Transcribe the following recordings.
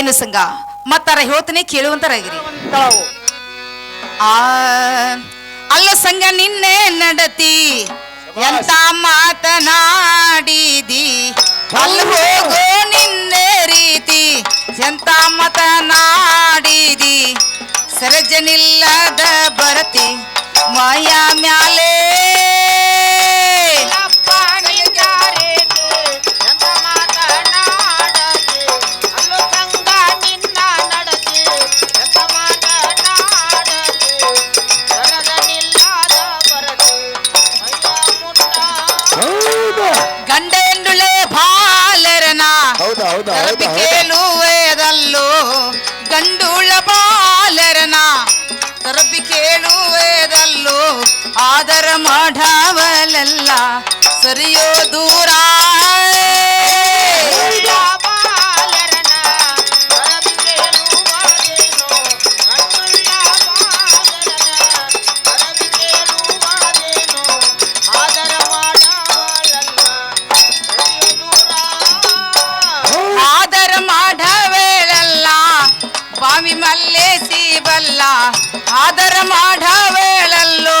ಏನು ಸಂಘ ಮತ್ತಾರ ಹೇಳ್ತಾನೆ ಕೇಳುವಂತರಾಗಿರಿ ಆ ಅಲ್ಲ ಸಂಘ ನಿನ್ನೆ ನಡತಿ. ಎಂತ ಮಾತನಾಡಿದಿ? ಅಲ್ಲಿ ಹೋಗೋ ನಿನ್ನೆ ರೀತಿ. ಎಂತ ಮಾತನಾಡಿದಿ? ಸರಜನಿಲ್ಲದ ಬರತಿ. ಮಾಯಾ ಮ್ಯಾಲೆ. సరియో దూరా. మల్లేసి బల్ల ఆదర మాఢ వేళల్లో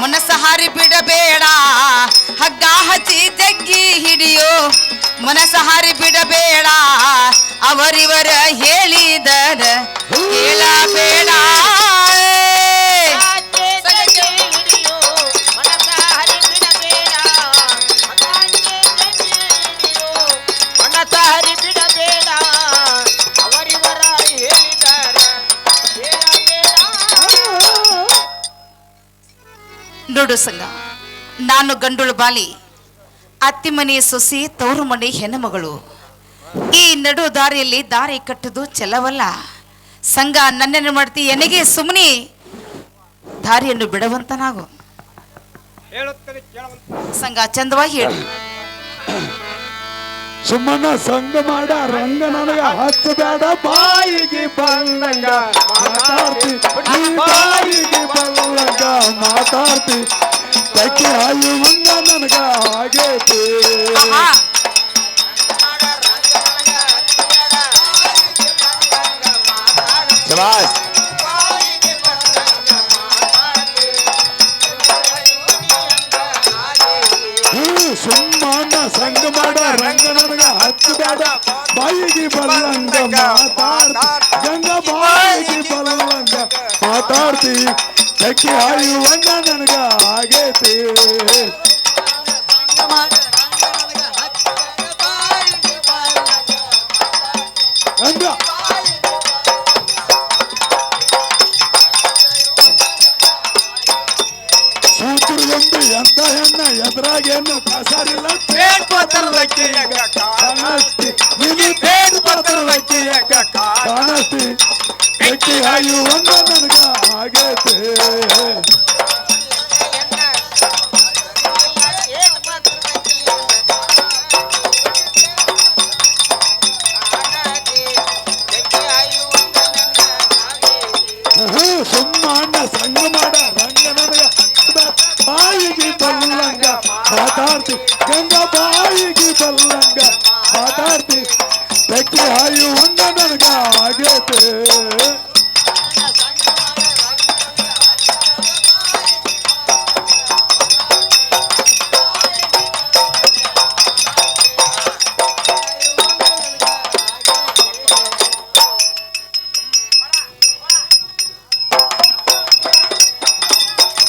ಹಿಡಿಯೋ ಹಾರಿ ಬಿಡಬೇಡ. ಹಗ್ಗ ಹಚ್ಚಿ ಜಗ್ಗಿ ಹಿಡಿಯೋ ಮನಸ್ಸ ಹಾರಿ ಬಿಡಬೇಡ. ಅವರಿವರ ಹೇಳಿದರ ಕೇಳಬೇಡ. ನೋಡು ಸಂಗ ನಾನು ಗಂಡುಳು ಬಾಲಿ ಅತ್ತಿ ಮನೆ ಸೊಸಿ ತವರು ಮನೆ ಹೆಣ್ಣುಮಗಳು. ಈ ನಡು ದಾರಿಯಲ್ಲಿ ದಾರಿ ಕಟ್ಟದು ಚೆಲವಲ್ಲ. ಸಂಘ ನನ್ನೇನು ಮಾಡ್ತಿ, ಎನಗೆ ಸುಮ್ಮನೆ ದಾರಿಯನ್ನು ಬಿಡುವಂತ ನಾವು ಸಂಘ, ಚಂದವಾಗಿ ಹೇಳಿ. ಸುಮ್ಮನ ಸಂಘ ಮಾಡ ರಂಗ ನನಗ ಹಚ್ಚಬೇಡ, ಬಾಯಿಗೆ ಬಲ್ಲಂಗ ಮಾತಾಡ್ತಿ ನೀ ಬಾಯಿಗೆ ಬಲ್ಲಂಗ ಮಾತಾಡ್ತಿ ತಕ್ಕಿ ಹಾಯಿ ಮುಂದ ನನಗ ಆಗೈತಿ ಆಹಾ. ಸುಮ್ಮನ ಸಂಗ ಮಾಡ, ರಂಗ ನನಗ ಹಚ್ಚಬೇಡ ಬಾಯಿಗೆ ಬಲ್ಲಂಗ ಮಾತಾಡ ಗಂಗ ಬಾಯಿಗೆ ಬಲ್ಲಂಗ ಮಾತಾಡ್ತಿ. ತಕ್ಕಿ ಹಾಯುವಂಗ ನನಗ ಆಗೈತಿ. ಎಂತ ಹೆಣ್ಣ ಎದುರಾಗೇನು ಕಾಸಾರಿಲ್ಲ ಪೇಟ್ ಪತ್ರದಕ್ಕೆ ಕಾಣಸ್ತಿ ನೀನು ಪೇಟ್ ಪತ್ರದಕ್ಕೆ ಕಾಣಸ್ತಿ ಬೆಕ್ಕಿ ಹಾಯುವಂಗ ನನಗ ಆಗೈತೆ ಸುಮ್ಮಣ್ಣ ಸಂಗ ಮಾಡ ರಂಗ ನನಗ ಬಾಯಿಗೆ ಬಲ್ಲಂಗ ಮಾತಾಡ್ತಿ ಗಂಗ ಬಾಯಿಗೆ ಬಲ್ಲಂಗ ಮಾತಾಡ್ತಿ ಬೆಕ್ಕಿ ಹಾಯುವಂಗ ನನಗ ಆಗೈತೆ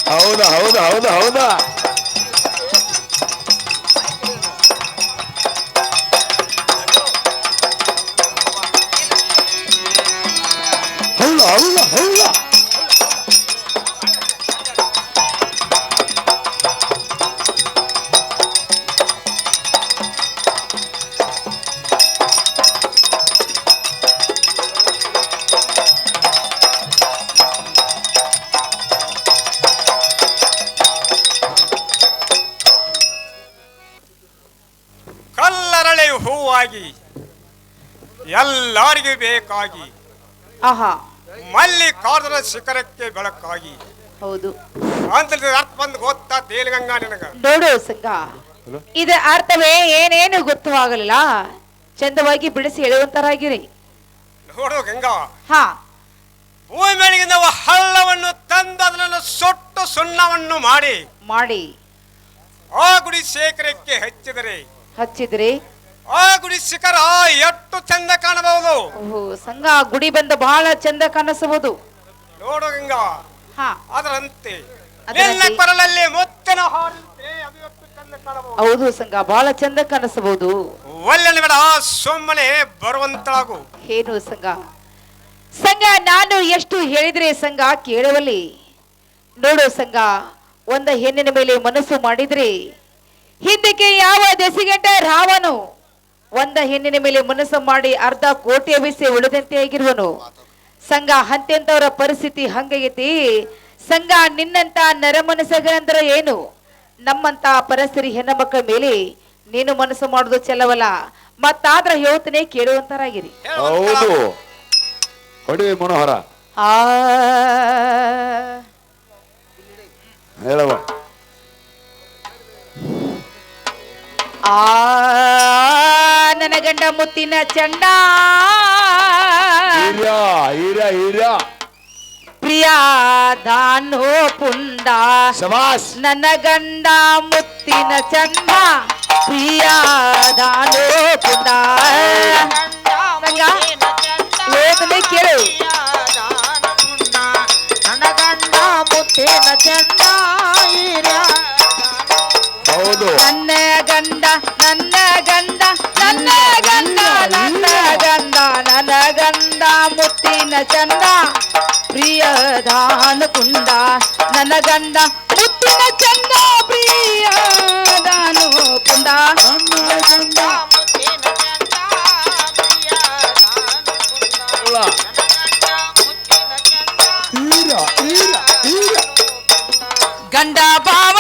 ಹೌದಾ ಹೌದಾ ಹೌದಾ ಹೌದಾ ಹೌದಾ? ಸಲುವಾಗಿ ಎಲ್ಲರಿಗೂ ಬೇಕಾಗಿ ಆಹಾ. ಮಲ್ಲಿಕಾರ್ಜುನ ಶಿಖರಕ್ಕೆ ಬೆಳಕಾಗಿ. ಹೌದು. ಅಂತ ಅರ್ಥ ಬಂದು ಗೊತ್ತಾ ತೇಲಿಗಂಗಾ ನಿನಗ? ನೋಡು ಸಂಘ ಇದ ಅರ್ಥವೇ ಏನೇನು ಗೊತ್ತವಾಗಲಿಲ್ಲ ಚಂದವಾಗಿ ಬಿಡಿಸಿ ಹೇಳುವಂತರಾಗಿರಿ ನೋಡು ಗಂಗಾ. ಹಾ. ಭೂಮಿ ಮೇಲಿಗೆ ನಾವು ಹಳ್ಳವನ್ನು ತಂದು ಅದನ್ನು ಸೊಟ್ಟು ಸುಣ್ಣವನ್ನು ಮಾಡಿ ಮಾಡಿ. ಆ ಗುಡಿ ಶೇಖರಕ್ಕೆ ಹಚ್ಚಿದರೆ ಹಚ್ಚಿದ್ರಿ. ಆ ಗುಡಿ ಶಿಖರ ಎಷ್ಟು ಚಂದ ಕಾಣಬಹುದು. ಓಹೋ ಸಂಘ ಗುಡಿ ಬಂದ ಬಹಳ ಚಂದ ಕಾಣಿಸಬಹುದು. ನೋಡು ಗಂಗಾ ಹಾ. ಅದರಂತೆ. ಅದರಂತೆ? ನಿನ್ನ ಕೊರಳಲ್ಲಿ ಮುತ್ತಿನ ಹಾರಂತೆ ಅದು ಎಷ್ಟು ಚಂದ ಕಾಣಬಹುದು. ಹೌದು ಸಂಘ ಬಹಳ ಚಂದ ಕಾಣಿಸಬಹುದು. ಒಲ್ಲೆನ ಬೇಡ ಸುಮ್ಮನೆ ಬರುವಂತಾಗು ಏನು ಸಂಘ? ಸಂಘ ನಾನು ಎಷ್ಟು ಹೇಳಿದ್ರೆ ಸಂಘ ಕೇಳುವಲ್ಲಿ. ನೋಡು ಸಂಘ ಒಂದ ಹೆಣ್ಣಿನ ಮೇಲೆ ಮನಸ್ಸು ಮಾಡಿದ್ರೆ ಹಿಂದಕ್ಕೆ ಯಾವ ದೆಸಿಗಂಟ ರಾವನು? ಒಂದ ಹೆಣ್ಣಿನ ಮೇಲೆ ಮನಸ್ಸು ಮಾಡಿ ಅರ್ಧ ಕೋಟಿ ಅಭಿಸಿ ಉಳಿದಂತೆ ಆಗಿರುವನು. ಸಂಘ ಹಂತೆಂತವರ ಪರಿಸ್ಥಿತಿ ಹಂಗೈತಿ. ಸಂಘ ನಿನ್ನಂತ ನರಮನಸಗರಂದ್ರ ಏನು? ನಮ್ಮಂತ ಪರಿಸ್ಥಿತಿ ಹೆಣ್ಣು ಮಕ್ಕಳ ಮೇಲೆ ನೀನು ಮನಸ್ಸು ಮಾಡುದು ಚೆಲ್ಲವಲ್ಲ. ಮತ್ತಾದ್ರ ಹೇಳ್ತನೆ ಕೇಳುವಂತರಾಗಿರಿ. ಹೌದು. ಹೊಡಿ ಮನೋಹರ. ಆ. ಹೇಳವ ಆ. ಗಂಡ ಮುತ್ತಿನ ಚಂಡ. ಪ್ರಿಯ ದಾನೋ ಪುಂಡ. ನನ್ನ ಗಂಡ ಮುತ್ತಿನ ಚಂಡ ಪ್ರಿಯ ದಾನೋ ಪುಂಡ. ಹೇಳ್ತನೆ ಕೇಳು. ಹೌದು ನನ್ನ ಗಂಡ ನನ್ನ ಗಂಡ ಮುತ್ತಿನ ಚಂದ ಪ್ರಿಯ ದಾನ ಕುಂಡ ನನ್ನ ಗಂಡ ಮುತ್ತಿನ ಚಂದ ಪ್ರಿಯ ದಾನ ಕುಂಡ ನನ್ನ ಗಂಡ ಅಲ್ಲ. ಹೀರ್ಯ ಹೀರ್ಯ ಹೀರ್ಯ ಗಂಡ ಭಾವ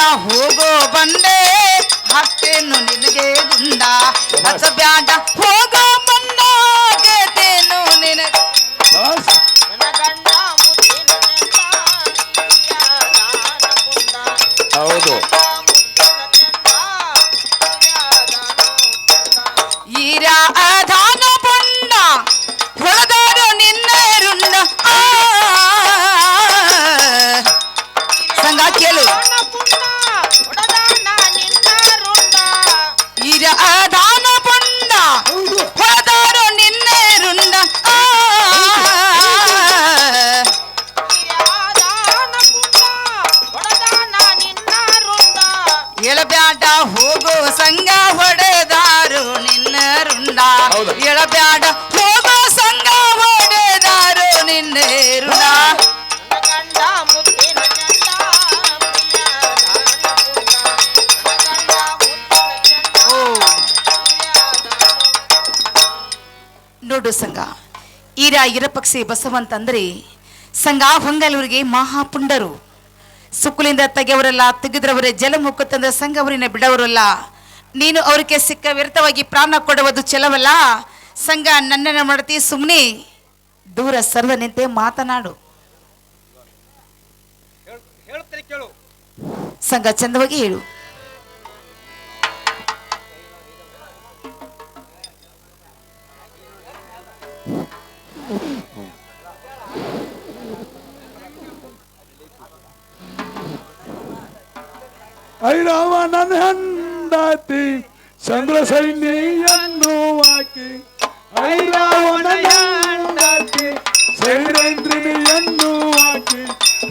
ಹೋಗೋ ಬಂಡೆ ಹಾಕ್ತೇನು ನಿನಗೆ ಗುಂಡ ಹಚ್ಚಬ್ಯಾಡ ಹೋಗೋ ಬಂದ ಗೆದ್ದೇನು ನಿನಗೆ. ಹೌದು. ಈರ ಅಧಾನ ಪುಂಡ ಹೊರದಾರು ನಿನ್ನ ರುಂಡ. ಆ. ಸಂಗ ಕೇಳು. ಎಳಬ್ಯಾಡ ಹೋಗೋ ಸಂಗ ಹೊಡೆದಾರು ನಿನ್ನ ರುಂಡ. ಎಳಬ್ಯಾಡ ಹೋಗೋ ಸಂಗ ಹೊಡೆದಾರು ನಿನ್ನ ರುಂಡ. ಓ ನೋಡು ಸಂಘ ಈರ ಇರಪಕ್ಷಿ ಬಸವಂತಂದ್ರೆ ಸಂಘ ಹೊಂಗಲೂರಿಗೆ ಮಹಾಪುಂಡರು. ಸುಕ್ಕುಲಿಂದ ತೆಗೆಯವರಲ್ಲ ತೆಗೆದ್ರವರೇ ಜಲಮುಖ ತಂದ ಸಂಘವರಿನ ಬಿಡವರಲ್ಲ. ನೀನು ಅವರಿಗೆ ಸಿಕ್ಕ ವ್ಯರ್ಥವಾಗಿ ಪ್ರಾಣ ಕೊಡುವುದು ಚಲವಲ್ಲ. ಸಂಘ ನನ್ನನ್ನು ಮಾಡತಿ ಸುಮ್ಮನೆ ದೂರ ಸರ್ವ ನಿಂತೆ ಮಾತನಾಡು ಸಂಘ ಚಂದವಾಗಿ ಹೇಳು. ಐರಾವ ನನ್ನ ಹೆಂಡತಿ ಚಂದ್ರ ಸೈನ್ಯನ್ನು ಹಾಕಿ. ನನ್ನ ಹೆಂಡತಿ ಸೈರೇಂದ್ರನಿಯನ್ನು ಹಾಕಿ.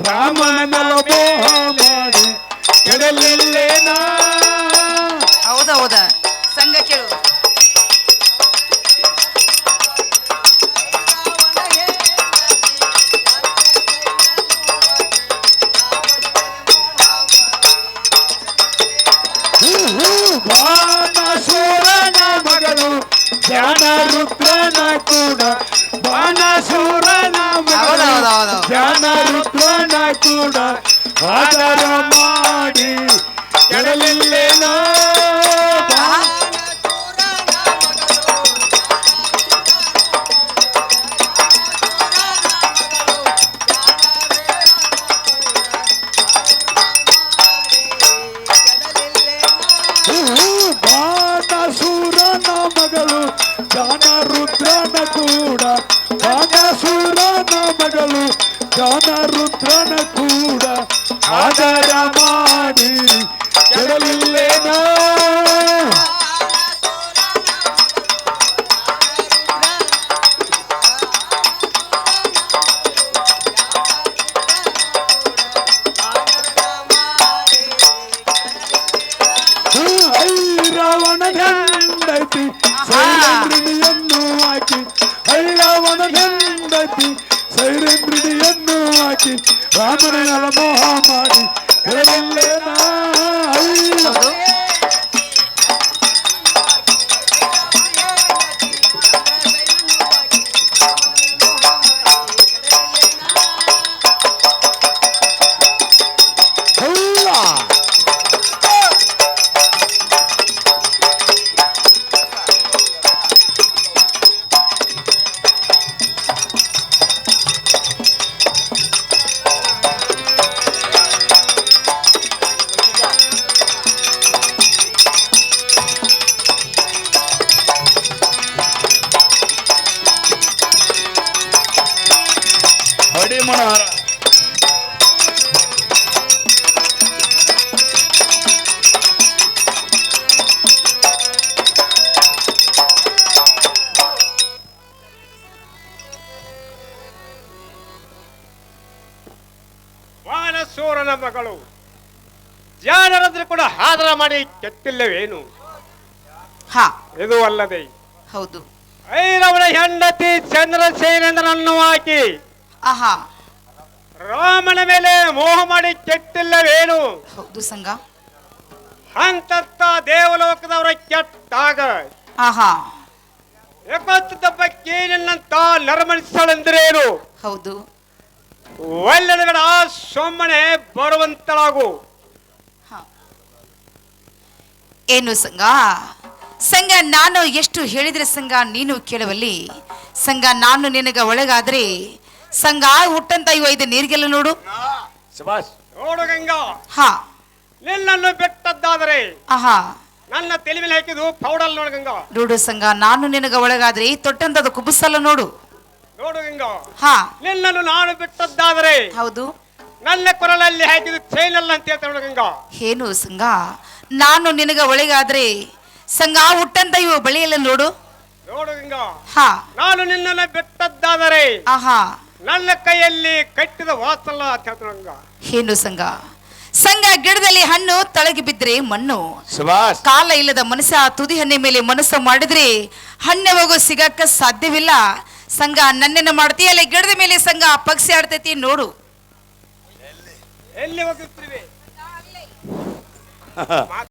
ರಾಮನ ಮೋಹ ಮಾಡಿ ಕೆಡಲಿಲ್ಲೇನಾ ಬಾಣಸೂರನ ಮಗಳು ಜ್ಞಾನ ರುದ್ರನ ಕೂಡ. ಬಾಣಸೂರನ ಮಗಳು ಧ್ಯಾನ ರುದ್ರನ ಕೂಡ. ಆಧಾರ ಮಾಡಿ ಕೆಡಲಿಲ್ಲೇನೋ ಆಧಾರ ಮಾಡಿ ಕೆಡಲಿಲ್ಲೇನೋ ಹೆಂಡತಿ ಸೈರೇಂದ್ರಿಣಿಯನ್ನು ಹಾಕಿ ರಾಮನ ಮೋಹ ಮಾಡಿ ಹೇಳಲ್ಲೇನಾ ಮನೋಹರ. ಸೂರನ ಮಗಳು ಜಾನರಂದ್ರೆ ಕೂಡ ಹಾದರ ಮಾಡಿ ಕೆತ್ತಿಲ್ಲವೇನು? ಹಾ. ಇದು ಅಲ್ಲದೆ. ಹೌದು. ಐರವನ ಹೆಂಡತಿ ಚಂದ್ರಸೇನೇಂದ್ರನನ್ನು ಹಾಕಿ ಆಹಾ. ರಾಮನ ಮೇಲೆ ಮೋಹ ಮಾಡಿ ಕೆಟ್ಟಿಲ್ಲವೇನು? ಹೌದು ಸಂಘ ಅಂತತ್ತ ದೇವಲೋಕದವರ ಕೆಟ್ಟಾಗ. ಆಹಾ. ಎಪ್ಪತ್ತ ಬಗ್ಗೆ ನಿನ್ನಂತ ನರಮಣಿಸಳೆಂದ್ರೇನು ಹೌದು. ಒಳ್ಳೆದ ಬೇಡ ಸೊಮ್ಮನೆ ಬರುವಂತಳಾಗು. ಹಾ. ಏನು ಸಂಘ ಸಂಘ ನಾನು ಎಷ್ಟು ಹೇಳಿದ್ರೆ ಸಂಘ ನೀನು ಕೇಳುವಲ್ಲಿ. ಸಂಘ ನಾನು ನಿನಗ ಒಳಗಾದ್ರೆ ಸಂಘ ಹುಟ್ಟಂತ ಇವ ಇದೆ ನೀರಿಗೆಲ್ಲ ನೋಡು. ಶಬಾಷ್ ನೋಡು ಗಂಗಾ. ಹಾ. ನಿನ್ನನ್ನು ಬಿಟ್ಟದ್ದಾದರೆ ಆಹಾ. ನನ್ನ ತಲೆ ಮೇಲೆ ಹಾಕಿದ್ದು ಪೌಡಲ್ ನೋಡು ಗಂಗಾ. ನೋಡು ಸಂಘ ನಾನು ನಿನಗ ಒಳಗಾದ್ರೆ ಈ ತೊಟ್ಟಂತದ ಕುಬುಸಲ್ಲ ನೋಡು. ನೋಡು ಗಂಗಾ. ಹಾ. ನಿನ್ನನ್ನು ನಾನು ಬಿಟ್ಟದ್ದಾದರೆ ಹೌದು. ನನ್ನ ಕೊರಳಲ್ಲಿ ಹಾಕಿದ್ದು ಅಲ್ಲ ಅಂತ ಹೇಳ್ತಾ ನೋಡು ಗಂಗಾ. ಏನು ಸಂಘ ನಾನು ನಿನಗ ಒಳಗಾದ್ರೆ ಸಂಘ ಹುಟ್ಟಂತ ಇವ ಬಳಿಯಲ್ಲ ನೋಡು. ನೋಡು ಗಂಗಾ. ಹಾ. ನಾನು ನಿನ್ನನ್ನು ಬೆಟ್ಟದ್ದಾದರೆ ಆಹಾ. ನನ್ನ ಕೈಯಲ್ಲಿ ಕಟ್ಟಿದ ವಾಸಲ್ಲ ಅಂತ ಏನು ಸಂಘ ಸಂಘ ಗಿಡದಲ್ಲಿ ಹಣ್ಣು ತಳಗಿ ಬಿದ್ರೆ ಮಣ್ಣು. ಕಾಲ ಇಲ್ಲದ ಮನಸ್ಸ ತುದಿ ಹಣ್ಣೆ ಮೇಲೆ ಮನಸ್ಸು ಮಾಡಿದ್ರೆ ಹಣ್ಣೆ ಹೋಗೋ ಸಿಗಕ್ಕೆ ಸಾಧ್ಯವಿಲ್ಲ. ಸಂಘ ನನ್ನೇನು ಮಾಡ್ತೀಯಲ್ಲ ಗಿಡದ ಮೇಲೆ ಸಂಘ ಪಕ್ಷಿ ಆಡ್ತೈತಿ ನೋಡು. ಎಲ್ಲಿ ಹೋಗುತ್ತೀವಿ